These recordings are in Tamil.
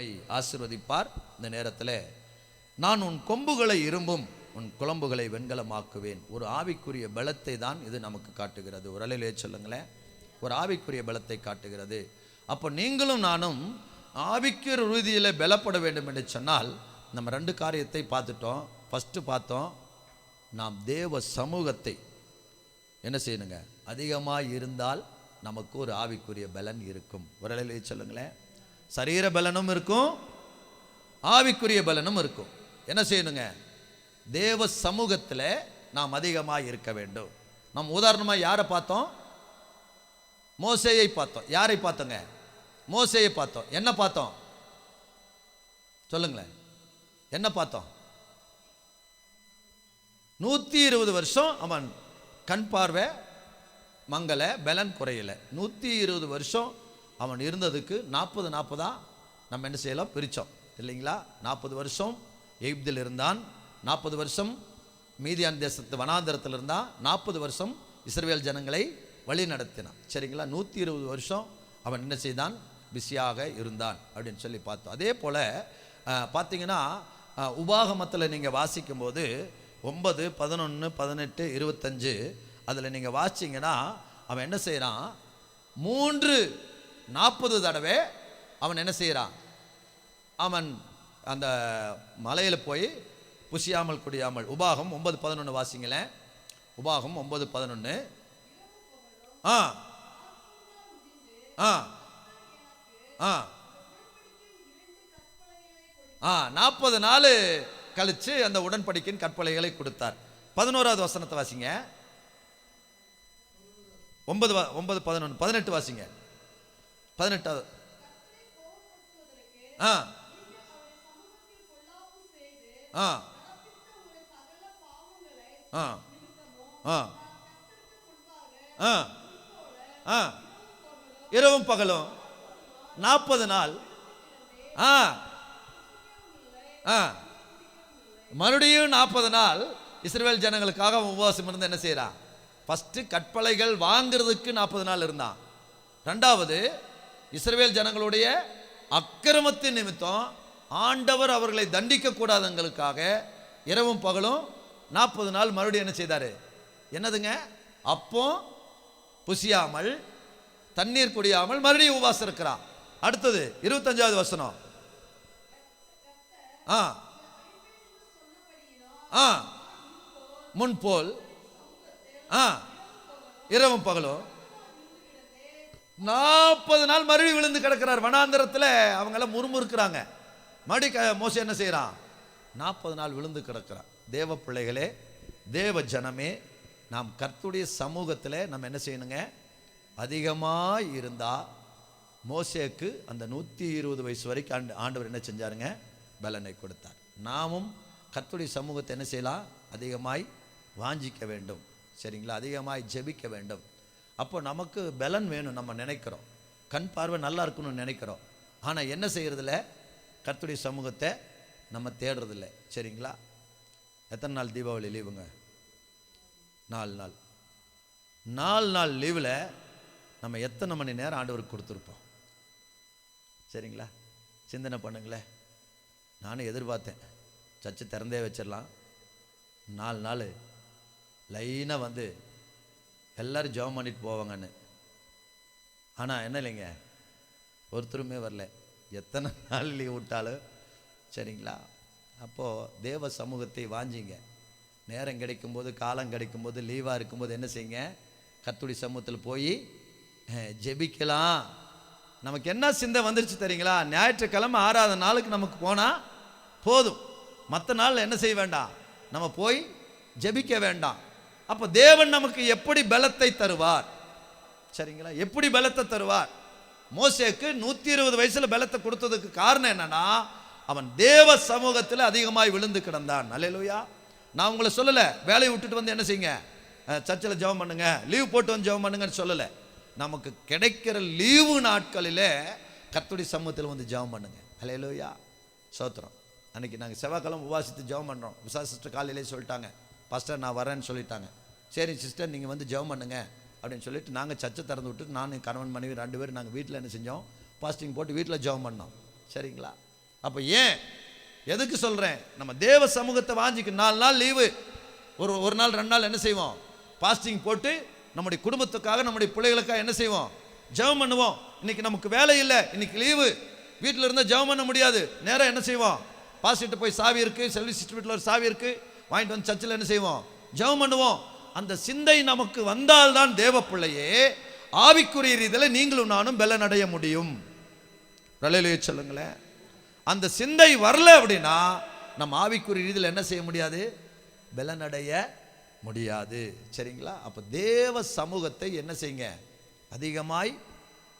நம்மை ஆசிர்வதிப்பார். இந்த நேரத்தில் நான் உன் கொம்புகளை இரும்பும் உன் குழம்புகளை வெண்கலமாக்குவேன். ஒரு ஆவிக்குரிய பலத்தை தான் இது நமக்கு காட்டுகிறது. ஒரு அலையிலே சொல்லுங்களேன். ஒரு ஆவிக்குரிய பலத்தை காட்டுகிறது. அப்போ நீங்களும் நானும் ஆவிக்குரிய ரீதியில் பலப்பட வேண்டும் என்று சொன்னால் நம்ம ரெண்டு காரியத்தை பார்த்துட்டோம். ஃபஸ்ட்டு பார்த்தோம் நாம் தேவ சமூகத்தை என்ன செய்யணுங்க? அதிகமாக இருந்தால் நமக்கு ஒரு ஆவிக்குரிய பலன் இருக்கும். ஒரு அலையிலே சொல்லுங்களேன். சரீர பலனும் இருக்கும் ஆவிக்குரிய பலனும் இருக்கும். என்ன செய்யணுங்க? தேவ சமூகத்தில் நாம் அதிகமாக இருக்க வேண்டும். நம் உதாரணமாக யாரை பார்த்தோம்? மோசையை பார்த்தோம். யாரை பார்த்தோங்க? மோசையை பார்த்தோம். என்ன பார்த்தோம்? சொல்லுங்களேன். என்ன பார்த்தோம்? நூற்றி இருபது வருஷம் அவன் கண் பார்வை மங்கலை பலன் குறையலை. நூற்றி இருபது வருஷம் அவன் இருந்ததுக்கு நாற்பது நாற்பதாக நம்ம என்ன செய்யலாம்? பிரித்தோம் இல்லைங்களா? நாற்பது வருஷம் எய்ப்தில் இருந்தான். நாற்பது வருஷம் மீதியான் தேசத்து வனாந்தரத்தில் இருந்தான். நாற்பது வருஷம் இஸ்ரேல் ஜனங்களை வழி நடத்தினான். சரிங்களா? நூற்றி இருபது வருஷம் அவன் என்ன செய்தான்? பிஸியாக இருந்தான் அப்படின்னு சொல்லி பார்த்தோம். அதே போல் பார்த்தீங்கன்னா உபாகமத்தில் நீங்கள் வாசிக்கும்போது ஒன்பது பதினொன்று பதினெட்டு இருபத்தஞ்சு அதில் நீங்கள் வாசிச்சிங்கன்னா அவன் என்ன செய்கிறான் மூன்று நாற்பது தடவை அவன் என்ன செய்கிறான்? அவன் அந்த மலையில் போய் புசியாமல் குடியாமல் உபாகம் ஒன்பது பதினொன்று வாசிங்களேன். உபாகம் ஒன்பது பதினொன்று ஆ. ஆ. ஆ. ஆ நாற்பது நாள் கழித்து அந்த உடன்படிக்கையின் கற்பலைகளை கொடுத்தார். பதினோராவது வசனத்தை வாசிங்க. ஒன்பது வா- ஒன்பது பதினொன்று பதினெட்டு வாசிங்க. பதினெட்டாவது. ஆ. ஆ. ஆ. ஆ. ஆ. ஆ. இரவும் பகலும் நாற்பது நாள். ஆ. ஆ. மறுபடியும் நாற்பது நாள் இஸ்ரேல் ஜனங்களுக்காக உபவாசம் இருந்து என்ன செய்கிறான் ஃபஸ்ட்டு கற்பலைகள் வாங்குறதுக்கு நாற்பது நாள் இருந்தான். ரெண்டாவது இஸ்ரவேல் ஜனங்களுடைய அக்கிரமத்தின் நிமித்தம் ஆண்டவர் அவர்களை தண்டிக்க கூடாதவங்களுக்காக இரவும் பகலும் நாற்பது நாள் மறுபடியும் என்ன செய்தார்? என்னதுங்க? அப்போ புசியாமல் தண்ணீர் குடியாமல் மறுபடியும் உபவாசம் இருக்கிறான் அடுத்தது இருபத்தஞ்சாவது வசனம். ஆ. ஆ. முன்போல் ஆ. இரவும் பகலும் நாற்பது நாள் மறுபடியும் விழுந்து கிடக்கிறார். வனாந்தரத்தில் அவங்கெல்லாம் முறுமுறுக்கிறாங்க. மறுபடி க மோசம் என்ன செய்கிறான் நாற்பது நாள் விழுந்து கிடக்கிறான். தேவ பிள்ளைகளே தேவ ஜனமே நாம் கர்த்துடைய சமூகத்தில் நம்ம என்ன செய்யணுங்க? அதிகமாக இருந்தால் மோசேக்கு அந்த நூற்றி இருபது வயசு வரைக்கும் ஆண்டு ஆண்டவர் என்ன செஞ்சாருங்க? பலனை கொடுத்தார். நாமும் கர்த்துடைய சமூகத்தை என்ன செய்யலாம்? அதிகமாய் வாஞ்சிக்க வேண்டும். சரிங்களா? அதிகமாய் ஜெபிக்க வேண்டும். அப்போ நமக்கு பலன் வேணும் நம்ம நினைக்கிறோம். கண் பார்வை நல்லா இருக்கணும்னு நினைக்கிறோம். ஆனால் என்ன செய்கிறதில்ல கர்த்துடைய சமூகத்தை நம்ம தேடுறதில்ல. சரிங்களா? எத்தனை நாள் தீபாவளி லீவுங்க? நாலு நாள். நாலு நாள் லீவில் நம்ம எத்தனை மணி நேரம் ஆண்டவருக்கு கொடுத்துருப்போம்? சரிங்களா? சிந்தனை பண்ணுங்களேன். நானும் எதிர்பார்த்தேன். சர்ச்சு திறந்தே வச்சிடலாம். நாலு நாள் லைனாக வந்து எல்லாரும் ஜெபம் பண்ணிட்டு போவாங்கன்னு. ஆனால் என்ன இல்லைங்க? ஒருத்தருமே வரல. எத்தனை நாள் லீவ் விட்டாலும் சரிங்களா? அப்போது தேவ சமூகத்தை வாஞ்சிங்க. நேரம் கிடைக்கும்போது காலம் கிடைக்கும்போது லீவாக இருக்கும்போது என்ன செய்யுங்க? கத்துடி சமூகத்தில் போய் ஜெபிக்கலாம். நமக்கு என்ன சிந்தை வந்துருச்சு தெரியுங்களா? ஞாயிற்றுக்கிழமை ஆறாவது நாளுக்கு நமக்கு போனால் போதும். மற்ற நாளில் என்ன செய்ய வேண்டாம்? நம்ம போய் ஜெபிக்க வேண்டாம். அப்போ தேவன் நமக்கு எப்படி பலத்தை தருவார்? சரிங்களா? எப்படி பலத்தை தருவார்? மோசேக்கு நூற்றி இருபது வயசில் பலத்தை கொடுத்ததுக்கு காரணம் என்னன்னா அவன் தேவ சமூகத்தில் அதிகமாய் விழுந்து கிடந்தான். அல்லேலூயா. நான் உங்களை சொல்லலை. வேலையை விட்டுட்டு வந்து என்ன செய்யுங்க? சர்ச்சில் ஜெபம் பண்ணுங்க. லீவ் போட்டு வந்து ஜெபம் பண்ணுங்கன்னு சொல்லலை. நமக்கு கிடைக்கிற லீவு நாட்களில் கத்துடி சமூகத்தில் வந்து ஜெபம் பண்ணுங்க. அல்லேலூயா. சோத்திரம். அன்னைக்கு நாங்கள் செவ்வாய்க்கிழமை உபாசித்து ஜெபம் பண்ணுறோம் விசாசிட்டு காலையிலே சொல்லிட்டாங்க. பாஸ்டர் நான் வரேன்னு சொல்லிட்டாங்க. சரி சிஸ்டர் நீங்கள் வந்து ஜெபம் பண்ணுங்க. அப்படின்னு சொல்லிட்டு நாங்கள் சர்ச்சை திறந்து விட்டு நான் கணவன் மனைவி ரெண்டு பேரும் நாங்கள் வீட்டில் என்ன செஞ்சோம்? பாஸ்டிங் போட்டு வீட்டில் ஜெபம் பண்ணோம். சரிங்களா? அப்போ ஏன்? எதுக்கு சொல்கிறேன் நம்ம தேவ சமூகத்தை வாஞ்சிக்கு நாலு நாள் லீவு. ஒரு ஒரு நாள் ரெண்டு நாள் என்ன செய்வோம்? பாஸ்டிங் போட்டு நம்முடைய குடும்பத்துக்காக நம்முடைய பிள்ளைகளுக்காக என்ன செய்வோம்? ஜெபம் பண்ணுவோம். இன்னைக்கு நமக்கு வேலை இல்லை. இன்னைக்கு லீவு. வீட்டில் இருந்தால் ஜெபம் பண்ண முடியாது. நேராக என்ன செய்வோம்? பாஸ்ட்டு போய் சாவி இருக்குது செல்வி சிஸ்டர் வீட்டில் ஒரு சாவி இருக்குது வாங்கிட்டு வந்து சர்ச்சில் என்ன செய்வோம்? ஜெபம் பண்ணுவோம். அந்த சிந்தை நமக்கு வந்தால்தான் தேவ பிள்ளையே ஆவிக்குரிய ரீதியில் நீங்களும் நானும் பெலன் அடைய முடியும். ரலையிலேயே சொல்லுங்களேன். அந்த சிந்தை வரல அப்படின்னா நம்ம ஆவிக்குரிய ரீதியில் என்ன செய்ய முடியாது? பலனடைய முடியாது. சரிங்களா? அப்போ தேவ சமூகத்தை என்ன செய்யுங்க? அதிகமாய்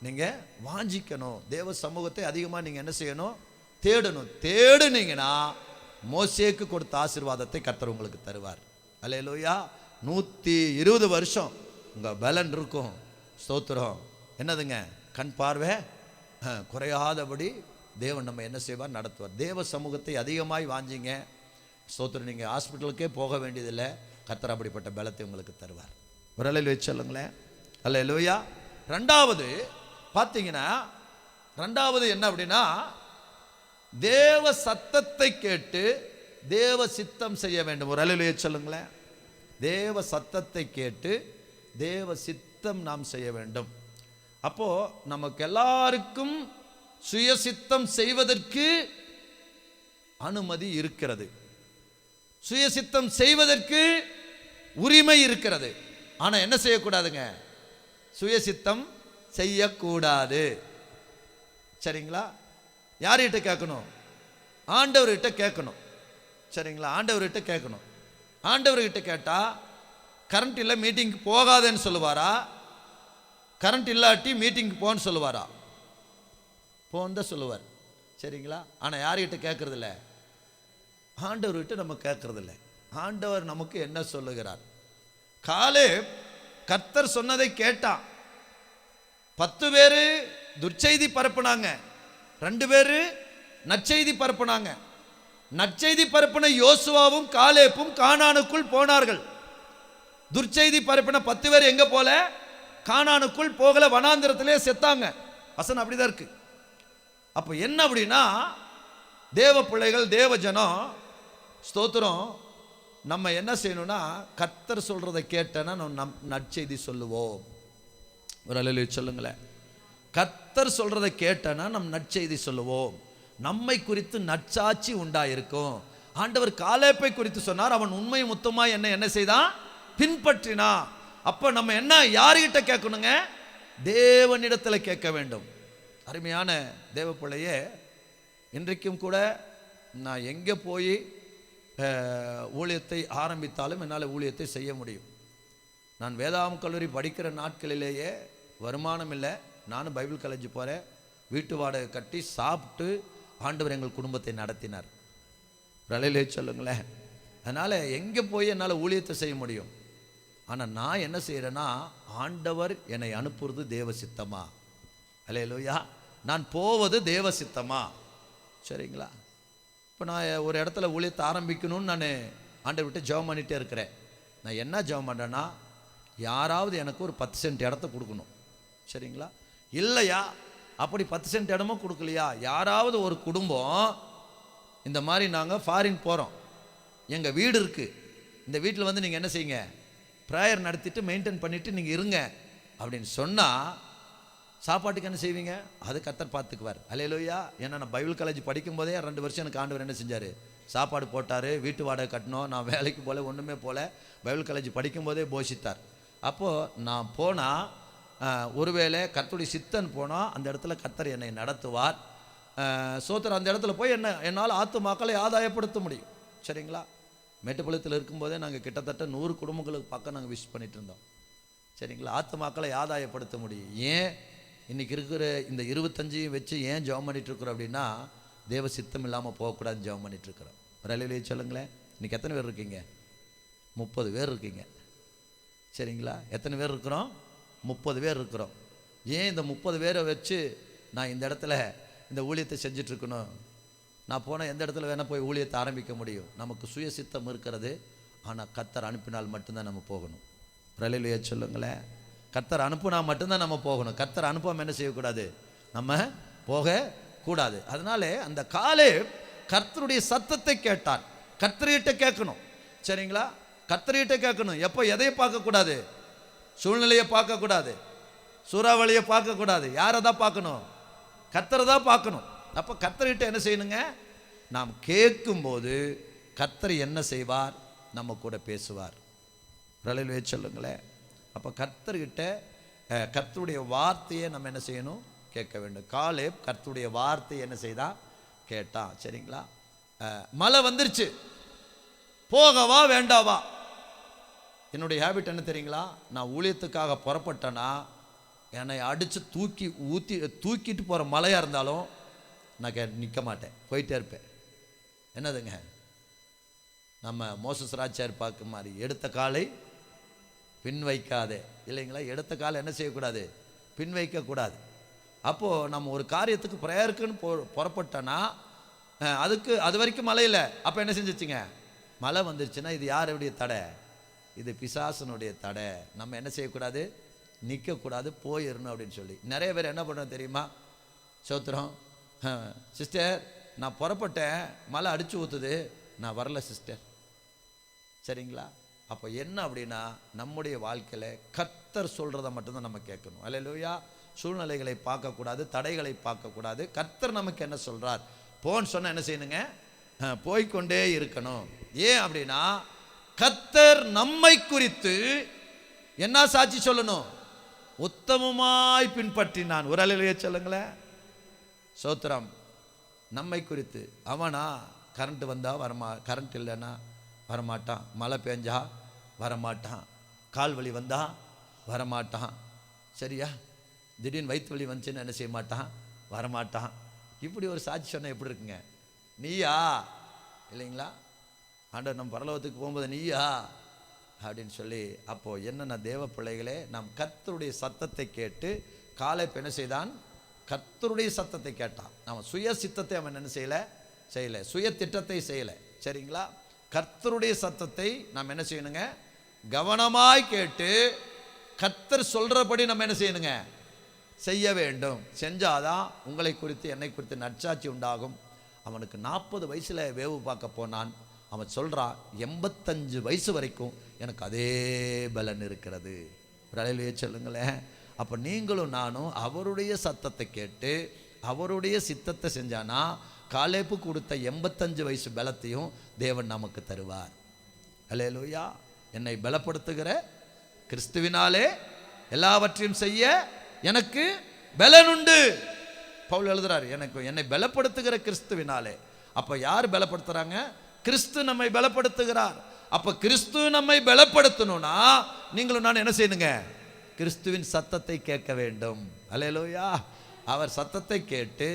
நீங்கள் வாஞ்சிக்கணும். தேவ சமூகத்தை அதிகமாக நீங்கள் என்ன செய்யணும்? தேடணும். தேடுனீங்கன்னா மோசேக்கு கொடுத்த ஆசீர்வாதத்தை கர்த்தர் உங்களுக்கு தருவார். அல்லேலூயா. நூற்றி இருபது வருஷம் உங்கள் பலன் இருக்கும். ஸ்தோத்திரம். என்னதுங்க? கண் பார்வை. குறையாதபடி தேவன் நம்ம என்ன செய்வார்? நடத்துவார். தேவ சமூகத்தை அதிகமாய் வாஞ்சிங்க. ஸ்தோத்திரம். நீங்கள் ஹாஸ்பிட்டலுக்கே போக வேண்டியதில்லை. கர்த்தர் அப்படிப்பட்ட பலத்தை உங்களுக்கு தருவார். ஒரு வச்சு சொல்லுங்களேன். அல்ல லோயா ரெண்டாவது பார்த்தீங்கன்னா ரெண்டாவது என்ன அப்படின்னா தேவ சத்தத்தை கேட்டு தேவ சித்தம் செய்ய வேண்டும். ஒரு அலையிலேயே சொல்லுங்களேன். தேவ சத்தத்தை கேட்டு தேவ சித்தம் நாம் செய்ய வேண்டும். அப்போ நமக்கு எல்லாருக்கும் சுயசித்தம் செய்வதற்கு அனுமதி இருக்கிறது. சுயசித்தம் செய்வதற்கு உரிமை இருக்கிறது. ஆனால் என்ன செய்யக்கூடாதுங்க? சுயசித்தம் செய்யக்கூடாது. சரிங்களா? யார்கிட்ட கேட்கணும்? ஆண்டவர்கிட்ட கேட்கணும். சரிங்களா? ஆண்டவர்கிட்ட கேட்கணும். ஆண்டவர்கிட்ட கேட்டால் கரண்ட் இல்லை மீட்டிங்க்கு போகாதேன்னு சொல்லுவாரா? கரண்ட் இல்லாட்டி மீட்டிங்க்கு போன்னு சொல்லுவாரா? போன்னு தான் சொல்லுவார். சரிங்களா? ஆனால் யார்கிட்ட கேட்கறதில்ல? ஆண்டவர்கிட்ட நம்ம கேட்கறதில்ல. ஆண்டவர் நமக்கு என்ன சொல்லுகிறார்? காலே கர்த்தர் சொன்னதை கேட்டான். பத்து பேர் துர்ச்செய்தி பரப்புனாங்க. ரெண்டு பேர் நற்செய்தி பரப்புனாங்க. நற்செய்தி பரப்பின யோசுவாவும் காலேப்பும் கானானுக்குள் போனார்கள். துர்ச்செய்தி பரப்பின பத்து பேர் எங்க போல? கானானுக்குள் போகல வனாந்திரத்திலே செத்தாங்க. வசனம் அப்படிதான் இருக்கு. அப்போ என்ன அப்படின்னா தேவ பிள்ளைகள் தேவ ஜனம் ஸ்தோத்திரம் நம்ம என்ன செய்யணும்னா கத்தர் சொல்றதை கேட்டேன்னா நம்ம நம் நற்செய்தி சொல்லுவோம். ஒரு அலையில சொல்லுங்களேன். கத்தர் சொல்கிறத கேட்டேன்னா நம் நற்செய்தி சொல்லுவோம். நம்மை குறித்து நற்சாட்சி உண்டாயிருக்கும். ஆண்டவர் காலேப்பை குறித்து சொன்னார் அவன் உண்மை முத்தமா என்ன என்ன செய்தான்? பின்பற்றினா. அப்போ நம்ம என்ன யாருக்கிட்ட கேட்கணுங்க? தேவனிடத்தில் கேட்க வேண்டும். அருமையான தேவ பிள்ளையே இன்றைக்கும் கூட நான் எங்கே போய் ஊழியத்தை ஆரம்பித்தாலும் என்னால் ஊழியத்தை செய்ய முடியும். நான் வேதாம் கல்லூரி படிக்கிற நாட்களிலேயே வருமானம் இல்லை. நானும் பைபிள் காலேஜ் போகிறேன் வீட்டு வாடகை கட்டி சாப்பிட்டு ஆண்டவர் எங்கள் குடும்பத்தை நடத்தினார். ரலையிலே சொல்லுங்களேன். அதனால் எங்கே போய் என்னால் ஊழியத்தை செய்ய முடியும்? ஆனால் நான் என்ன செய்கிறேன்னா ஆண்டவர் என்னை அனுப்புறது தேவ சித்தமா? அல்லேலூயா. நான் போவது தேவ சித்தமா? சரிங்களா? இப்போ நான் ஒரு இடத்துல ஊழியத்தை ஆரம்பிக்கணும்னு நான் ஆண்டவர் விட்டு ஜெபம் பண்ணிகிட்டே இருக்கிறேன். நான் என்ன ஜெபம் பண்ணுறேன்னா யாராவது எனக்கு ஒரு பத்து சென்ட் இடத்த கொடுக்கணும். சரிங்களா? இல்லையா? அப்படி பத்து சென்ட் இடமும் கொடுக்கலையா? யாராவது ஒரு குடும்பம் இந்த மாதிரி நாங்கள் ஃபாரின் போகிறோம் எங்கள் வீடு இருக்குது இந்த வீட்டில் வந்து நீங்கள் என்ன செய்யுங்க? ப்ரேயர் நடத்திட்டு மெயின்டைன் பண்ணிவிட்டு நீங்கள் இருங்க அப்படின்னு சொன்னால் சாப்பாட்டுக்கு என்ன செய்வீங்க? அது கத்தர் பார்த்துக்குவார். அலையலோயா ஏன்னா நான் பைபிள் காலேஜ் படிக்கும் போதே ரெண்டு வருஷம் எனக்கு ஆண்டவர் என்ன செஞ்சார்? சாப்பாடு போட்டார் வீட்டு வாடகை கட்டணும் நான் வேலைக்கு போல ஒன்றுமே போல. பைபிள் காலேஜ் படிக்கும்போதே போஷித்தார். அப்போது நான் போனால் ஒருவேளை கர்த்தருடைய சித்தன் போனால் அந்த இடத்துல கர்த்தர் என்னை நடத்துவார். சோத்திரம் அந்த இடத்துல போய் என்ன என்னால் ஆத்துமாக்களை ஆதாயப்படுத்த முடியும். சரிங்களா? மேட்டுப்பாளையத்தில் இருக்கும்போதே நாங்கள் கிட்டத்தட்ட நூறு குடும்பங்களுக்கு பக்கம் நாங்கள் விஷ் பண்ணிட்டு இருந்தோம். சரிங்களா? ஆத்துமாக்களை ஆதாயப்படுத்த முடியும். ஏன்? இன்றைக்கி இருக்கிற இந்த இருபத்தஞ்சையும் வச்சு ஏன் ஜெபம் பண்ணிகிட்ருக்குறோம் அப்படின்னா தேவ சித்தம் இல்லாமல் போகக்கூடாதுன்னு ஜெபம் பண்ணிகிட்ருக்குறோம் இருக்கிறோம். ரயிலே சொல்லுங்களேன். இன்னைக்கு எத்தனை பேர் இருக்கீங்க? முப்பது பேர் இருக்கீங்க. சரிங்களா? எத்தனை பேர் இருக்கிறோம்? முப்பது பேர் இருக்கிறோம். ஏன் இந்த முப்பது பேரை வச்சு நான் இந்த இடத்துல இந்த ஊழியத்தை செஞ்சிட்ருக்கணும்? நான் போனால் எந்த இடத்துல வேணால் போய் ஊழியத்தை ஆரம்பிக்க முடியும். நமக்கு சுயசித்தம் இருக்கிறது. ஆனால் கத்தர் அனுப்பினால் மட்டும்தான் நம்ம போகணும். பிரலையிலேயே சொல்லுங்களேன். கத்தர் அனுப்புனா மட்டும்தான் நம்ம போகணும். கத்தர் அனுப்பாமல் என்ன செய்யக்கூடாது? நம்ம போக கூடாது. அதனாலே அந்த காலே கர்த்தருடைய சத்தத்தை கேட்டான் கர்த்தர்கிட்ட கேட்கணும். சரிங்களா? கர்த்தர்கிட்ட கேட்கணும். எப்போ எதையும் பார்க்கக்கூடாது. சூழ்நிலையை பார்க்கக்கூடாது. சூறாவளியை பார்க்கக்கூடாது. யாரை தான் பார்க்கணும்? கத்தரை தான் பார்க்கணும். அப்போ கத்தர்கிட்ட என்ன செய்யணுங்க? நாம் கேட்கும்போது கத்தர் என்ன செய்வார்? நம்ம கூட பேசுவார். ரலையிலே சொல்லுங்களேன். அப்போ கத்தர்கிட்ட கத்தருடைய வார்த்தையை நம்ம என்ன செய்யணும்? கேட்க வேண்டும். காலே கர்த்தருடைய வார்த்தையை என்ன செய்தான் கேட்டான். சரிங்களா? மழை வந்துருச்சு. போகவா வேண்டாவா? என்னுடைய ஹேபிட் என்ன தெரியுங்களா? நான் ஊழியத்துக்காக புறப்பட்டேன்னா என்னை அடித்து தூக்கி ஊற்றி தூக்கிட்டு போகிற மலையாக இருந்தாலும் நான் கே நிற்க மாட்டேன். போயிட்டே இருப்பேன். என்னதுங்க? நம்ம மோசஸ் ராஜார் பார்க்க மாதிரி எடுத்த காலை பின் வைக்காதே. இல்லைங்களா? எடுத்த காலை என்ன செய்யக்கூடாது? பின் வைக்கக்கூடாது. அப்போது நம்ம ஒரு காரியத்துக்கு ப்ரேயருக்குன்னு போ புறப்பட்டோன்னா அதுக்கு அது வரைக்கும் மழை இல்லை. அப்போ என்ன செஞ்சிச்சுங்க? மழை வந்துருச்சுன்னா இது யாருடைய தடை? இது பிசாசனுடைய தடை. நம்ம என்ன செய்யக்கூடாது? நிற்கக்கூடாது போயிடணும் அப்படின்னு சொல்லி. நிறைய பேர் என்ன பண்ணுறோம் தெரியுமா? சோத்திரம் சிஸ்டர் நான் புறப்பட்டேன் மழை அடித்து ஊற்றுது நான் வரல சிஸ்டர். சரிங்களா? அப்போ என்ன அப்படின்னா நம்முடைய வாழ்க்கையில் கர்த்தர் சொல்கிறத மட்டும்தான் நம்ம கேட்கணும். அல்லையா சூழ்நிலைகளை பார்க்கக்கூடாது தடைகளை பார்க்கக்கூடாது. கர்த்தர் நமக்கு என்ன சொல்கிறார் போன்னு சொன்னால் என்ன செய்யணுங்க? போய்கொண்டே போய்க்கொண்டே இருக்கணும். ஏன் அப்படின்னா கத்தர் நம்மை குறித்து என்ன சாட்சி சொல்லணும்? உத்தமமாய் பின்பற்றி நான் ஒரு அலையிலேயே சொல்லுங்களேன். சோத்திரம் நம்மை குறித்து. அவனா கரண்ட் வந்தால் வரமா கரண்ட் இல்லைன்னா வரமாட்டான். மழை பெஞ்சா வரமாட்டான். கால் வலி வந்தால் வரமாட்டான். சரியா? திடீர்னு வயிற்று வலி வந்துச்சுன்னு என்ன செய்ய மாட்டான்? வரமாட்டான். இப்படி ஒரு சாட்சி சொன்னால் எப்படி இருக்குங்க? நீயா? இல்லைங்களா? ஆண்டவர் நம்ம பரலோகத்துக்கு போகும்போது நீயா? அப்படின்னு சொல்லி அப்போது என்னென்ன தேவ பிள்ளைகளே நாம் கர்த்தருடைய சத்தத்தை கேட்டு காலை இப்ப என்ன செய்தான்? கர்த்தருடைய சத்தத்தை கேட்டான். நம்ம சுய சித்தத்தை அவன் என்ன செய்யலை? செய்யலை. சுய திட்டத்தை செய்யலை. சரிங்களா? கர்த்தருடைய சத்தத்தை நாம் என்ன செய்யணுங்க? கவனமாய் கேட்டு கர்த்தர் சொல்கிறபடி நம்ம என்ன செய்யணுங்க? செய்ய வேண்டும். செஞ்சாதான் உங்களை குறித்து என்னை குறித்து நற்சாட்சி உண்டாகும். அவனுக்கு நாற்பது வயசுல வேவு பார்க்க போனான். அவன் சொல்கிறான் எண்பத்தஞ்சு வயசு வரைக்கும் எனக்கு அதே பலன் இருக்கிறது. ஒரு சொல்லுங்களேன். அப்போ நீங்களும் நானும் அவருடைய சத்தத்தை கேட்டு அவருடைய சித்தத்தை செஞ்சானா காலேப்பு கொடுத்த எண்பத்தஞ்சு வயசு பலத்தையும் தேவன் நமக்கு தருவார். அலையலூயா? என்னை பலப்படுத்துகிற கிறிஸ்துவினாலே எல்லாவற்றையும் செய்ய எனக்கு பலனுண்டு பவுல் எழுதுறாரு எனக்கு என்னை பலப்படுத்துகிற கிறிஸ்துவினாலே. அப்போ யார் பலப்படுத்துகிறாங்க கிறிஸ்து நம்மை பலப்படுத்துகிறார். அப்ப கிறிஸ்து நம்மை பலப்படுத்தணும்னா நீங்களும் நான் என்ன செய்யணுங்க? கிறிஸ்துவின் சத்தத்தை கேட்க வேண்டும். அலையலோயா அவர் சத்தத்தை கேட்டு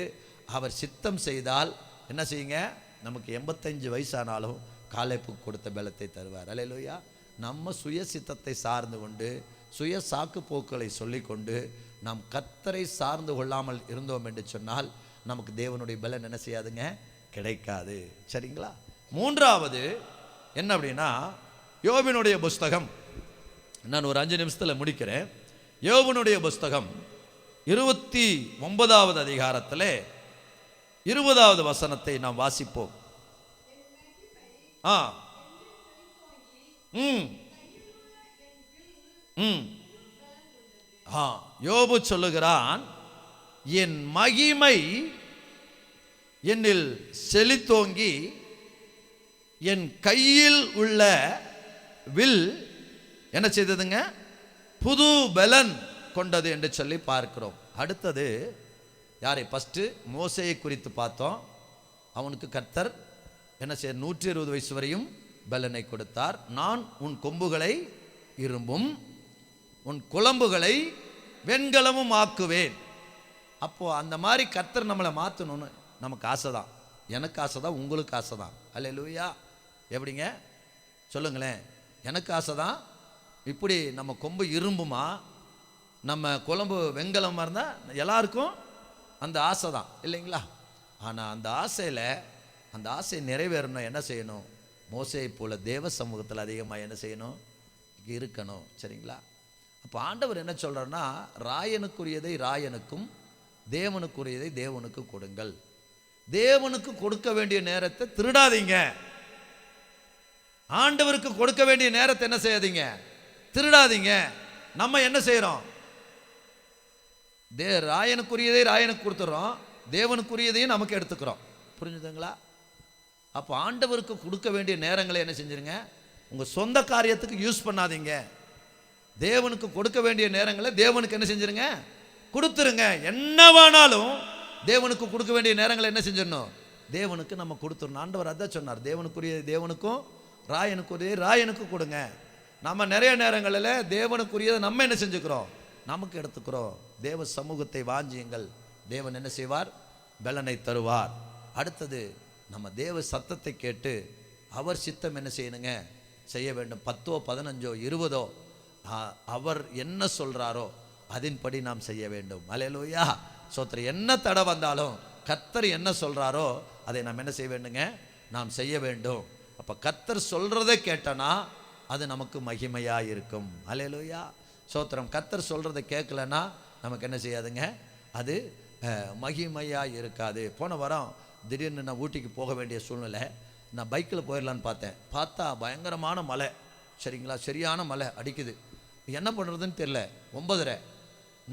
அவர் சித்தம் செய்தால் என்ன செய்யுங்க? நமக்கு எண்பத்தஞ்சு வயசானாலும் காலைப்பு கொடுத்த பலத்தை தருவார். அலையலோயா நம்ம சுய சித்தத்தை சார்ந்து கொண்டு சுய சாக்கு போக்குகளை சொல்லிக்கொண்டு நாம் கத்தரை சார்ந்து கொள்ளாமல் இருந்தோம் என்று சொன்னால் நமக்கு தேவனுடைய பலன் என்ன செய்யாதுங்க? கிடைக்காது. சரிங்களா? மூன்றாவது என்ன அப்படின்னா யோபினுடைய புஸ்தகம். நான் ஒரு அஞ்சு நிமிஷத்தில் முடிக்கிறேன். யோபனுடைய புஸ்தகம் இருபத்தி ஒன்பதாவது அதிகாரத்தில் இருபதாவது வசனத்தை நாம் வாசிப்போம். ஆ. ம். ம். ஆ. யோபு சொல்லுகிறான் என் மகிமை என்னில் செழித்தோங்கி என் கையில் உள்ள வில் என்ன செய்ததுங்க? புது பலன் கொண்டது என்று சொல்லி பார்க்கிறோம். அடுத்தது யாரை? ஃபஸ்ட்டு மோசையை குறித்து பார்த்தோம். அவனுக்கு கர்த்தர் என்ன செய்ய நூற்றி இருபது வயசு வரையும் பலனை கொடுத்தார். நான் உன் கொம்புகளை இரும்பும் உன் குழம்புகளை வெண்கலமும் ஆக்குவேன். அப்போது அந்த மாதிரி கர்த்தர் நம்மளை மாற்றணும்னு நமக்கு ஆசை தான் எனக்கு ஆசை தான் உங்களுக்கு ஆசை தான் அல்ல லூயா எப்படிங்க? சொல்லுங்களேன். எனக்கு ஆசை தான் இப்படி நம்ம கொம்பு இரும்புமா? நம்ம குழம்பு வெங்கலமாக இருந்தால் எல்லாருக்கும் அந்த ஆசை தான் இல்லைங்களா? ஆனால் அந்த ஆசையில் அந்த ஆசை நிறைவேறணும் என்ன செய்யணும்? மோசையை போல் தேவ சமூகத்தில் அதிகமாக என்ன செய்யணும்? இருக்கணும். சரிங்களா? அப்போ ஆண்டவர் என்ன சொல்கிறாருன்னா ராயனுக்குரியதை ராயனுக்கும் தேவனுக்குரியதை தேவனுக்கு கொடுங்கள். தேவனுக்கு கொடுக்க வேண்டிய நேரத்தை திருடாதீங்க. ஆண்டவருக்கு கொடுக்க வேண்டிய நேரத்தை என்ன செய்யாதீங்க? திருடாதீங்க. நம்ம என்ன செய்கிறோம் தே ராயனுக்குரியதை ராயனுக்கு கொடுத்துட்றோம் தேவனுக்குரியதையும் நமக்கு எடுத்துக்கிறோம். புரிஞ்சுதுங்களா? அப்போ ஆண்டவருக்கு கொடுக்க வேண்டிய நேரங்களை என்ன செஞ்சிருங்க? உங்கள் சொந்த காரியத்துக்கு யூஸ் பண்ணாதீங்க. தேவனுக்கு கொடுக்க வேண்டிய நேரங்களை தேவனுக்கு என்ன செஞ்சிருங்க? கொடுத்துருங்க. என்ன வேணாலும் தேவனுக்கு கொடுக்க வேண்டிய நேரங்களை என்ன செஞ்சிடணும்? தேவனுக்கு நம்ம கொடுத்துடணும். ஆண்டவர் அதான் சொன்னார். தேவனுக்குரிய தேவனுக்கும் ராயனுக்குரிய ராயனுக்கு கொடுங்க. நம்ம நிறைய நேரங்களில் தேவனுக்குரியதை நம்ம என்ன செஞ்சுக்கிறோம்? நமக்கு எடுத்துக்கிறோம். தேவ சமூகத்தை வாஞ்சியுங்கள். தேவன் என்ன செய்வார்? பலனை தருவார். அடுத்தது நம்ம தேவ சத்தத்தை கேட்டு அவர் சித்தம் என்ன செய்யணுங்க? செய்ய வேண்டும். பத்தோ பதினஞ்சோ இருபதோ அவர் என்ன சொல்கிறாரோ அதன்படி நாம் செய்ய வேண்டும். அலையலூயா. சோத்திர என்ன தடை வந்தாலும் கத்தர் என்ன சொல்கிறாரோ அதை நாம் என்ன செய்ய வேண்டுங்க? நாம் செய்ய வேண்டும். அப்போ கத்தர் சொல்கிறத கேட்டனா அது நமக்கு மகிமையாக இருக்கும். அலையலூயா சோத்திரம். கத்தர் சொல்கிறத கேட்கலன்னா நமக்கு என்ன செய்யாதுங்க? அது மகிமையாக இருக்காது. போன வாரம் திடீர்னு நான் ஊட்டிக்கு போக வேண்டிய சூழ்நிலை. நான் பைக்கில் போயிடலான்னு பார்த்தேன். பார்த்தா பயங்கரமான மழை. சரிங்களா? சரியான மழை அடிக்குது. என்ன பண்ணுறதுன்னு தெரில ஒன்பதரை.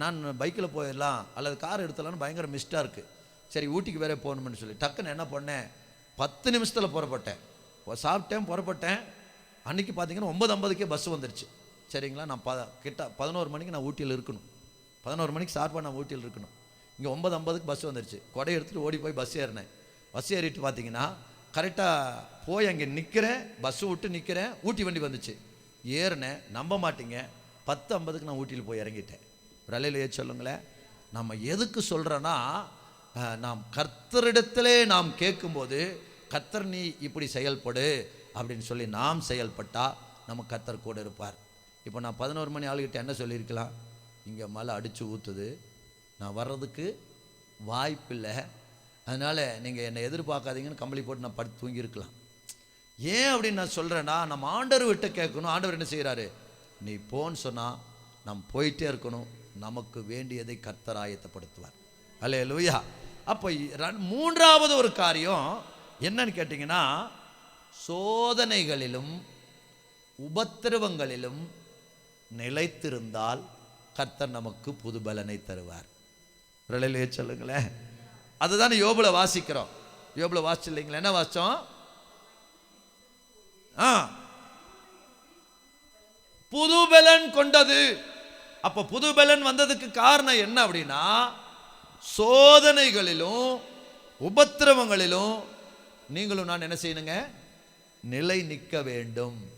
நான் பைக்கில் போயிடலாம் அல்லது கார் எடுத்தலான்னு பயங்கர மிஸ்டாக இருக்குது சரி ஊட்டிக்கு வேற போகணும்னு சொல்லி டக்குன்னு என்ன பண்ணேன்? பத்து நிமிஷத்தில் புறப்பட்டேன். சாப்பிட்டேன் புறப்பட்டேன். அன்னைக்கு பார்த்தீங்கன்னா ஒம்பது ஐம்பதுக்கே பஸ் வந்துருச்சு. சரிங்களா? நான் ப கிட்ட பதினோரு மணிக்கு நான் ஊட்டியில் இருக்கணும். பதினோரு மணிக்கு சார்பாக நான் ஊட்டியில் இருக்கணும். இங்கே ஒம்பது ஐம்பதுக்கு பஸ் வந்துருச்சு. கொடை எடுத்துகிட்டு ஓடி போய் பஸ் ஏறினேன். பஸ் ஏறிட்டு பார்த்தீங்கன்னா கரெக்டாக போய் அங்கே நிற்கிறேன் பஸ்ஸு விட்டு நிற்கிறேன் ஊட்டி வண்டி வந்துச்சு. ஏறினேன். நம்ப மாட்டீங்க. பத்து ஐம்பதுக்கு நான் ஊட்டியில் போய் இறங்கிட்டேன். ரலையில் அலையிலேயே சொல்லுங்களேன். நம்ம எதுக்கு சொல்கிறேன்னா நாம் கர்த்தரிடத்திலே நாம் கேட்கும்போது கத்தர் நீ இப்படி செயல்படு அப்படின்னு சொல்லி நாம் செயல்பட்டால் நம்ம கத்தர் கூட இருப்பார். இப்போ நான் பதினோரு மணி ஆளுகிட்ட என்ன சொல்லியிருக்கலாம்? இங்கே மழை அடித்து ஊற்றுது நான் வர்றதுக்கு வாய்ப்பில்லை. அதனால் நீங்கள் என்னை எதிர்பார்க்காதீங்கன்னு கம்பளி போட்டு நான் படுத்து தூங்கியிருக்கலாம். ஏன் அப்படின்னு நான் சொல்கிறேன்னா நம்ம ஆண்டவர் விட்டு கேட்கணும். ஆண்டவர் என்ன செய்கிறாரு நீ போன்னு சொன்னால் நாம் போயிட்டே இருக்கணும். நமக்கு வேண்டியதை கர்த்தர் ஆயத்தப்படுத்துவார். அல்ல லூயா அப்போ ரன்- மூன்றாவது ஒரு காரியம் என்னன்னு கேட்டிங்கன்னா சோதனைகளிலும் உபத்திரவங்களிலும் நிலைத்திருந்தால் கர்த்தர் நமக்கு புது பலனை தருவார். பிரளையிலே சொல்லுங்களேன். அதுதானே யோபுல வாசிக்கிறோம். யோபுல வாசிச்சு இல்லைங்களா என்ன வாசம் ஆ. புது பலன் கொண்டது. அப்ப புது பலன் வந்ததுக்கு காரணம் என்ன அப்படின்னா சோதனைகளிலும் உபத்திரவங்களிலும் நீங்களும் நான் என்ன செய்யணுங்க? நிலை நிற்க வேண்டும்.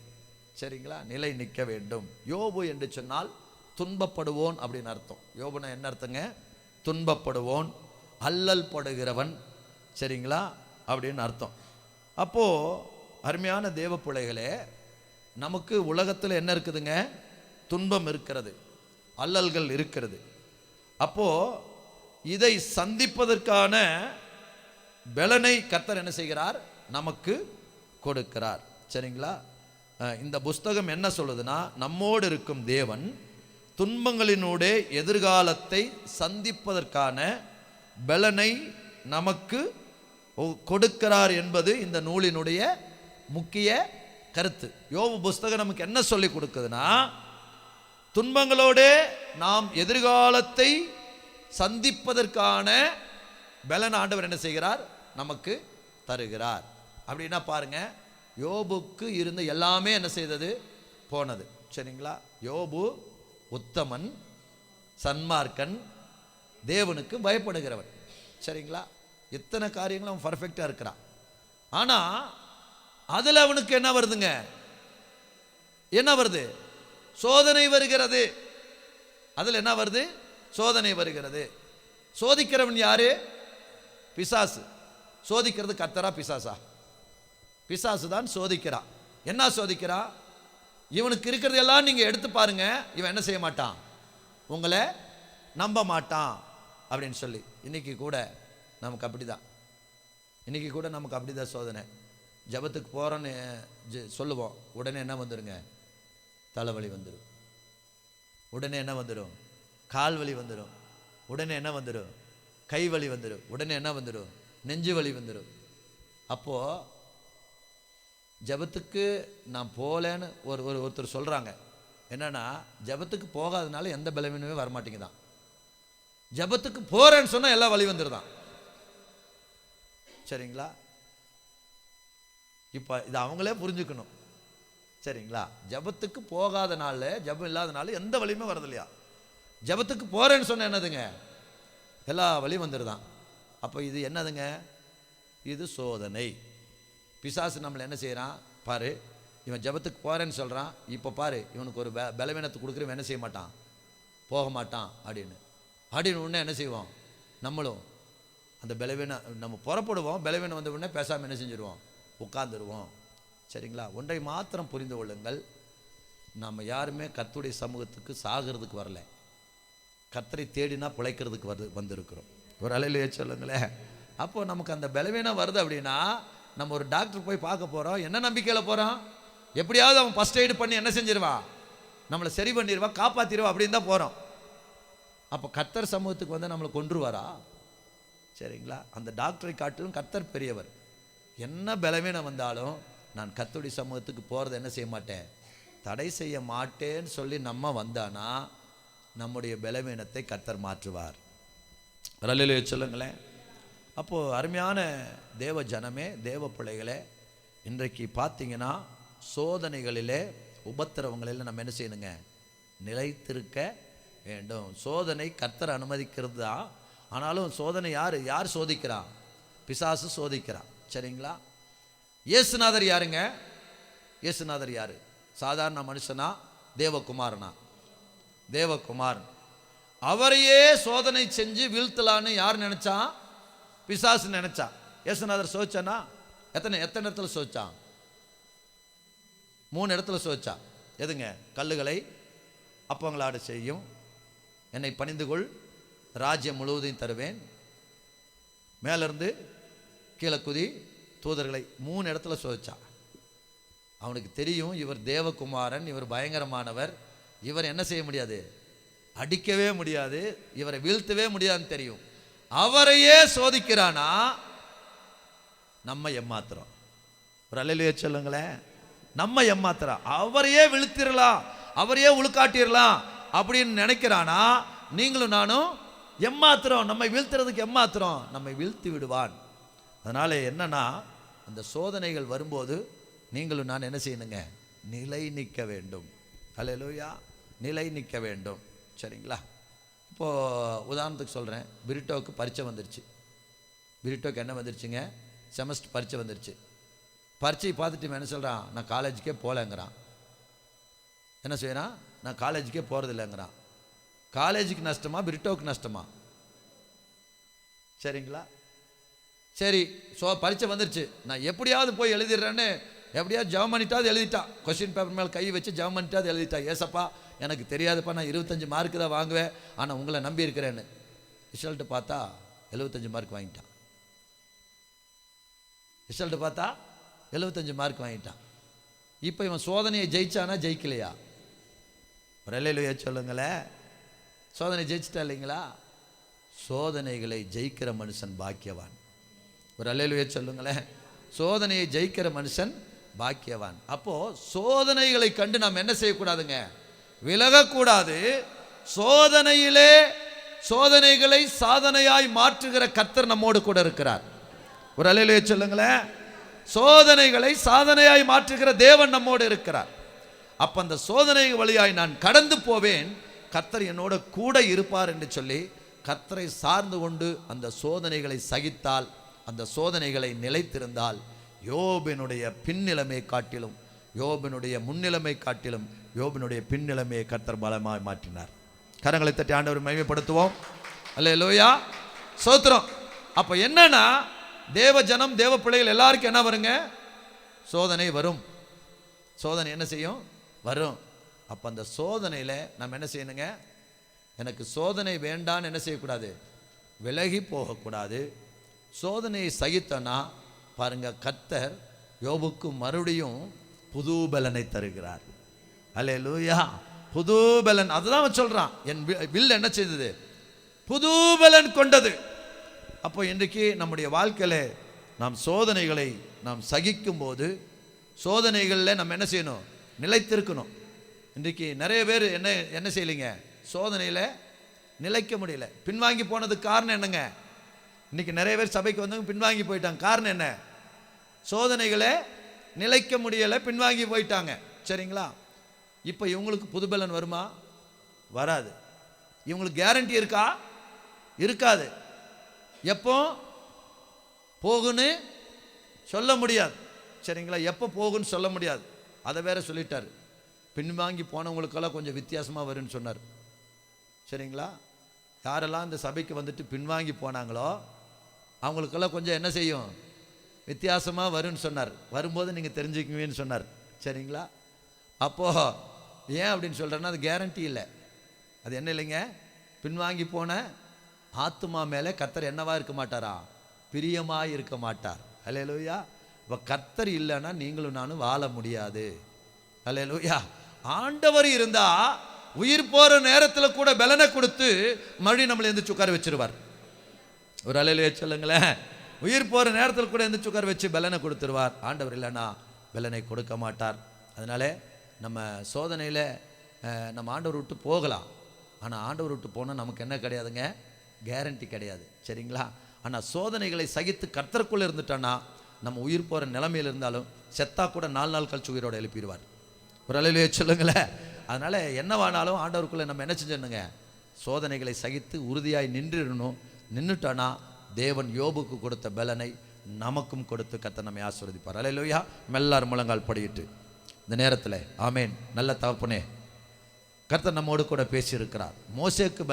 சரிங்களா? நிலை நிற்க வேண்டும். யோபு என்று சொன்னால் துன்பப்படுவோன் அப்படின்னு அர்த்தம். யோபுனா என்ன அர்த்தங்க? துன்பப்படுவோன் அல்லல் படுகிறவன். சரிங்களா? அப்படின்னு அர்த்தம். அப்போது அருமையான தேவ பிள்ளைகளே நமக்கு உலகத்தில் என்ன இருக்குதுங்க? துன்பம் இருக்கிறது. அல்லல்கள் இருக்கிறது. அப்போ இதை சந்திப்பதற்கான பலனை கர்த்தர் என்ன செய்கிறார்? நமக்கு கொடுக்கிறார். சரிங்களா? இந்த புஸ்தகம் என்ன சொல்லுதுன்னா நம்மோடு இருக்கும் தேவன் துன்பங்களினூடே எதிர்காலத்தை சந்திப்பதற்கான பலனை நமக்கு ஒ- கொடுக்கிறார் என்பது இந்த நூலினுடைய முக்கிய கருத்து. யோபு புஸ்தகம் நமக்கு என்ன சொல்லி கொடுக்குதுன்னா துன்பங்களோடே நாம் எதிர்காலத்தை சந்திப்பதற்கான பலன் ஆண்டவர் என்ன செய்கிறார்? நமக்கு தருகிறார். அப்படின்னா பாருங்க யோபுக்கு இருந்த எல்லாமே என்ன செய்தது? போனது. சரிங்களா? யோபு உத்தமன் சன்மார்க்கன் தேவனுக்கு பயப்படுகிறவன். சரிங்களா? எத்தனை காரியங்களும் அவன் பர்ஃபெக்டாக இருக்கிறான். ஆனால் அதில் அவனுக்கு என்ன வருதுங்க? என்ன வருது? சோதனை வருகிறது. அதில் என்ன வருது? சோதனை வருகிறது. சோதிக்கிறவன் யாரு? பிசாசு. சோதிக்கிறது கத்தரா பிசாசா? பிசாசு தான் சோதிக்கிறா. என்ன சோதிக்கிறா? இவனுக்கு இருக்கிறது எல்லாம் நீங்கள் எடுத்து பாருங்க இவன் என்ன செய்ய மாட்டான்? உங்களை நம்ப மாட்டான் அப்படின்னு சொல்லி. இன்னைக்கு கூட நமக்கு அப்படிதான். இன்னைக்கு கூட நமக்கு அப்படிதான் சோதனை. ஜெபத்துக்கு போகிறோன்னு ஜெ- சொல்லுவோம். உடனே என்ன வந்துருங்க? தலைவலி வந்துடும் உடனே என்ன வந்துடும் கால் வலி வந்துடும் உடனே என்ன வந்துடும் கை வலி வந்துடும் உடனே என்ன வந்துடும் நெஞ்சு வலி வந்துடும் அப்போது ஜெபத்துக்கு நான் போகலன்னு ஒரு ஒரு ஒருத்தர் சொல்கிறாங்க என்னென்னா ஜெபத்துக்கு போகாதனால எந்த பலவீனமே வரமாட்டேங்குதான். ஜெபத்துக்கு போகிறேன்னு சொன்னால் எல்லாம் வழி வந்துடுதான் சரிங்களா? இப்போ இது அவங்களே புரிஞ்சுக்கணும். சரிங்களா? ஜெபத்துக்கு போகாத நாள் ஜெபம் இல்லாத நாள் எந்த வழியுமே வரது இல்லையா ஜெபத்துக்கு போகிறேன்னு சொன்ன என்னதுங்க? எல்லா வழியும் வந்துடுதான் அப்போ இது என்னதுங்க? இது சோதனை. பிசாசு நம்மளை என்ன செய்கிறான் பாரு இவன் ஜெபத்துக்கு போகிறேன்னு சொல்கிறான் இப்போ பாரு இவனுக்கு ஒரு ப பலவீனத்தை கொடுக்குறவன் என்ன செய்ய மாட்டான்? போக மாட்டான் அப்படின்னு. அப்படின்னு உடனே என்ன செய்வோம்? நம்மளும் அந்த பலவீனம் நம்ம புறப்படுவோம். பலவீனம் வந்த உடனே பேசாமல் என்ன செஞ்சுருவோம்? உட்காந்துருவோம் சரிங்களா? ஒன்றை மாத்திரம் புரிந்து கொள்ளுங்கள். நம்ம யாருமே கத்துடைய சமூகத்துக்கு சாகிறதுக்கு வரல. கத்தரை தேடினா பிழைக்கிறதுக்கு வந்து வந்திருக்கிறோம். ஒரு அலையிலேயே சொல்லுங்களேன். அப்போது நமக்கு அந்த பலவீனம் வருது அப்படின்னா நம்ம ஒரு டாக்டர் போய் பார்க்க போகிறோம் என்ன நம்பிக்கையில் போகிறோம் எப்படியாவது அவன் ஃபஸ்ட் எய்டு பண்ணி என்ன செஞ்சிருவான் நம்மளை சரி பண்ணிடுவான் காப்பாற்றிடுவான் அப்படின்னு தான் போகிறோம் அப்போ கத்தர் சமூகத்துக்கு வந்து நம்மளை கொன்றுவாரா? சரிங்களா? அந்த டாக்டரை காட்டிலும் கர்த்தர் பெரியவர். என்ன பலவீனம் வந்தாலும் நான் கத்தோடி சமூகத்துக்கு போகிறத என்ன செய்ய மாட்டேன்? தடை செய்ய மாட்டேன்னு சொல்லி நம்ம வந்தானா நம்முடைய பலவீனத்தை கத்தர் மாற்றுவார். ரலிலே சொல்லுங்களேன். அப்போது அருமையான தேவ ஜனமே தேவ பிள்ளைகளே இன்றைக்கு பார்த்தீங்கன்னா சோதனைகளிலே உபத்திரவங்களில் நம்ம என்ன செய்யணுங்க? நிலைத்திருக்க வேண்டும். சோதனை கர்த்தர் அனுமதிக்கிறது? தான் ஆனாலும் சோதனை யார்? யார் சோதிக்கிறான் பிசாசு சோதிக்கிறான் சரிங்களா? இயேசுநாதர் யாருங்க? இயேசுநாதர் யார்? சாதாரண மனுஷனா? தேவகுமாரனா? தேவகுமாரன். அவரையே சோதனை செஞ்சு வீழ்த்தலான்னு யார் நினச்சா? பிசாசு நினைச்சா. இயேசுநாதர் சோச்சானா எத்தனை எத்தனை இடத்துல சோச்சான் மூணு இடத்துல சோச்சா எதுங்க? கல்லுகளை அப்பங்களாட செய்யும். என்னை பணிந்து கொள். ராஜ்யம் முழுவதையும் தருவேன். மேலிருந்து கீழே குதி தூதர்களை மூணு இடத்துல சோதிச்சா. அவனுக்கு தெரியும் இவர் தேவகுமாரன் இவர் பயங்கரமானவர். இவர் என்ன செய்ய முடியாது? அடிக்கவே முடியாது இவரை வீழ்த்தவே முடியாதுன்னு தெரியும். அவரையே சோதிக்கிறானா? நம்ம ஏமாத்துறோம் ஒரு அலையிலேயே சொல்லுங்களேன். நம்ம ஏமாத்துறோம் அவரையே விழுத்திரலாம் அவரையே உழுக்காட்டிடலாம் அப்படின்னு நினைக்கிறானா? நீங்களும் நானும் எம்மாத்திரம் நம்மை வீழ்த்துறதுக்கு எம்மாத்திரம் நம்மை வீழ்த்தி விடுவான். அதனால் என்னன்னா அந்த சோதனைகள் வரும்போது நீங்களும் நான் என்ன செய்யணுங்க? நிலை நிற்க வேண்டும். அல்லேலூயா நிலை நிற்க வேண்டும். சரிங்களா? இப்போது உதாரணத்துக்கு சொல்கிறேன் பிரிட்டோவுக்கு பரீட்சை வந்துருச்சு. பிரிட்டோக்கு என்ன வந்துருச்சுங்க? செமஸ்டர் பரீட்சை வந்துருச்சு. பரீட்சையை பார்த்துட்டு என்ன சொல்கிறான் நான் காலேஜுக்கே போகலங்கிறான். என்ன செய்யறான்? நான் காலேஜுக்கே போகிறதில்லைங்கிறான் காலேஜுக்கு நஷ்டமா பிரிட்டோவுக்கு நஷ்டமா? சரிங்களா? சரி ஸோ பரீட்சை வந்துருச்சு. நான் எப்படியாவது போய் எழுதிடுறேன்னு எப்படியாவது ஜெபம் பண்ணிட்டாவது எழுதிட்டான். கொஸ்டின் பேப்பர் மேலே கை வச்சு ஜெபம் பண்ணிட்டாவது எழுதிட்டான். ஏசப்பா எனக்கு தெரியாதுப்பா நான் இருபத்தஞ்சி மார்க்கு தான் வாங்குவேன். ஆனால் உங்களை நம்பி இருக்கிறேன்னு. ரிசல்ட்டு பார்த்தா எழுபத்தஞ்சு மார்க் வாங்கிட்டான். ரிசல்ட்டு பார்த்தா எழுபத்தஞ்சு மார்க் வாங்கிட்டான். இப்போ இவன் சோதனையை ஜெயிச்சானா ஜெயிக்கலையா? பிரலையிலையே இல்லையா சொல்லுங்களேன். சோதனை ஜெயிச்சிட்டா இல்லைங்களா? சோதனைகளை ஜெயிக்கிற மனுஷன் பாக்கியவான். ஒரு அல்லையிலுயே சொல்லுங்களேன். சோதனையை ஜெயிக்கிற மனுஷன் பாக்கியவான். அப்போது சோதனைகளை கண்டு நாம் என்ன செய்யக்கூடாதுங்க? விலகக்கூடாது. சோதனையிலே சோதனைகளை சாதனையாய் மாற்றுகிற கர்த்தர் நம்மோடு கூட இருக்கிறார். ஒரு அலையிலே சொல்லுங்களேன். சோதனைகளை சாதனையாய் மாற்றுகிற தேவன் நம்மோடு இருக்கிறார். அப்ப அந்த சோதனை வழியாய் நான் கடந்து போவேன். கர்த்தர் என்னோட கூட இருப்பார் என்று சொல்லி கர்த்தரை சார்ந்து கொண்டு அந்த சோதனைகளை சகித்தால் அந்த சோதனைகளை நிலைத்திருந்தால் யோபினுடைய பின்னிலைமை காட்டிலும் யோபினுடைய முன்னிலைமை காட்டிலும் யோபினுடைய பின்னிலைமையை கர்த்தர் பலமாக மாற்றினார். கரங்களை தட்டி ஆண்டவர் மகிமைப்படுத்துவோம். அல்ல லோயா சோத்திரம். அப்போ என்னன்னா தேவ ஜனம் தேவ பிள்ளைகள் எல்லாருக்கும் என்ன வருங்க? சோதனை வரும். சோதனை என்ன செய்யும்? வரும். அப்போ அந்த சோதனையில் நம்ம என்ன செய்யணுங்க? எனக்கு சோதனை வேண்டான்னு என்ன செய்யக்கூடாது? விலகி போகக்கூடாது. சோதனையை சகித்தனா பாருங்கள் கர்த்தர் யோபுக்கு மறுபடியும் புது பலனை தருகிறார். அல்லே லூயா புது பலன் அதுதான் அவன் சொல்கிறான் என் வில் என்ன செய்தது? புது பலன் கொண்டது. அப்போ இன்றைக்கு நம்முடைய வாழ்க்கையில் நாம் சோதனைகளை நாம் சகிக்கும்போது சோதனைகளில் நம்ம என்ன செய்யணும்? நிலைத்திருக்கணும். இன்றைக்கு நிறைய பேர் என்ன என்ன செய்யலைங்க? சோதனையில் நிலைக்க முடியல. பின்வாங்கி போனதுக்கு காரணம் என்னங்க? இன்றைக்கி நிறைய பேர் சபைக்கு வந்தவங்க பின்வாங்கி போயிட்டாங்க. காரணம் என்ன? சோதனைகளை நிலைக்க முடியலை பின்வாங்கி போயிட்டாங்க. சரிங்களா? இப்போ இவங்களுக்கு புதுபலன் வருமா? வராது. இவங்களுக்கு கேரண்டி இருக்கா? இருக்காது. எப்போ? போகுன்னு சொல்ல முடியாது. சரிங்களா? எப்போ போகுன்னு சொல்ல முடியாது. அதை வேற சொல்லிட்டார். பின்வாங்கி போனவங்களுக்கெல்லாம் கொஞ்சம் வித்தியாசமாக வரும்னு சொன்னார். சரிங்களா? யாரெல்லாம் இந்த சபைக்கு வந்துட்டு பின்வாங்கி போனாங்களோ அவங்களுக்கெல்லாம் கொஞ்சம் என்ன செய்யும்? வித்தியாசமாக வரும்னு சொன்னார். வரும்போது நீங்கள் தெரிஞ்சுக்குவீன்னு சொன்னார். சரிங்களா? அப்போது ஏன் அப்படின்னு சொல்கிறேன்னா அது கேரண்டி இல்லை. அது என்ன இல்லைங்க? பின்வாங்கி போன ஆத்துமா மேலே கத்தர் என்னவா இருக்க மாட்டாரா? பிரியமாக இருக்க மாட்டார். அலையலூயா இப்போ கத்தர் இல்லைன்னா நீங்களும் நானும் வாழ முடியாது. அலையலூயா ஆண்டவர் இருந்தால் உயிர் போகிற நேரத்தில் கூட பலனை கொடுத்து மறுபடியும் நம்மளை எந்திரிச்சு உட்கார வச்சிருவார். ஒரு அலையில சொல்லுங்களேன். உயிர் போகிற நேரத்தில் கூட எந்திரிச்சு உட்கார வச்சு பலனை கொடுத்துருவார். ஆண்டவர் இல்லைன்னா பலனை கொடுக்க மாட்டார். அதனால நம்ம சோதனையில் நம்ம ஆண்டவர் விட்டு போகலாம். ஆனால் ஆண்டவர் விட்டு போனால் நமக்கு என்ன கிடையாதுங்க? கேரண்டி கிடையாது. சரிங்களா? ஆனால் சோதனைகளை சகித்து கர்த்தருக்குள்ளே இருந்துட்டோன்னா நம்ம உயிர் போகிற நிலைமையில இருந்தாலும் செத்தா கூட நாலு நாள் கழிச்சு உயிரோட எழுப்பிடுவார். ஒரு அலையிலேயே சொல்லுங்களேன். அதனால் என்னவானாலும் ஆண்டவருக்குள்ளே நம்ம என்ன செஞ்சிடணுங்க சோதனைகளை சகித்து உறுதியாய் நின்றுடணும். நின்றுட்டோன்னா தேவன் யோபுக்கு கொடுத்த பலனை நமக்கும் கொடுத்து கத்த நம்மை ஆசீர்வதிப்பார். அலையிலோயா மெல்லார் முழங்கால் படியிட்டு. இந்த நேரத்தில். ஆமேன். நல்ல தகப்பனே. கர்த்தர் நம்மோடு கூட பேசியிருக்கிறார். மோசேக்கு